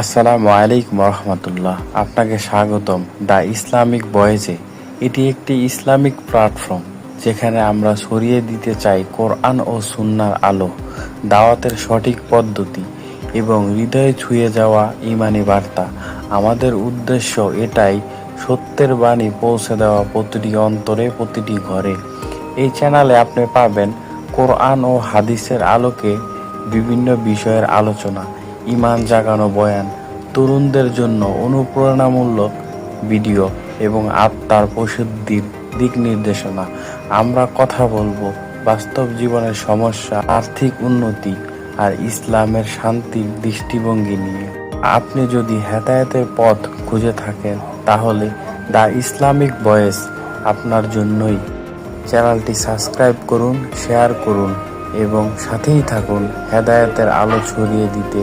আসসালামু আলাইকুম রহমতুল্লাহ। আপনাকে স্বাগতম দ্য ইসলামিক বয়েজে এটি একটি ইসলামিক প্ল্যাটফর্ম যেখানে আমরা ছড়িয়ে দিতে চাই কোরআন ও সুন্নার আলো, দাওয়াতের সঠিক পদ্ধতি এবং হৃদয়ে ছুঁয়ে যাওয়া ইমানি বার্তা। আমাদের উদ্দেশ্য এটাই, সত্যের বাণী পৌঁছে দেওয়া প্রতিটি অন্তরে, প্রতিটি ঘরে। এই চ্যানেলে আপনি পাবেন কোরআন ও হাদিসের আলোকে বিভিন্ন বিষয়ের আলোচনা। ইমান জাগানো বয়ান, তরুণদের জন্য অনুপ্রেরণামূলক ভিডিও এবং আত্মার প্রসিদ্ধির দিক নির্দেশনা। আমরা কথা বলব বাস্তব জীবনের সমস্যা, আর্থিক উন্নতি আর ইসলামের শান্তির দৃষ্টিভঙ্গি নিয়ে। আপনি যদি হেদায়েতের পথ খুঁজে থাকেন, তাহলে দ্য ইসলামিক ভয়েস আপনার জন্যই। চ্যানেলটি সাবস্ক্রাইব করুন, শেয়ার করুন এবং সাথেই থাকুন হেদায়তের আলো ছড়িয়ে দিতে।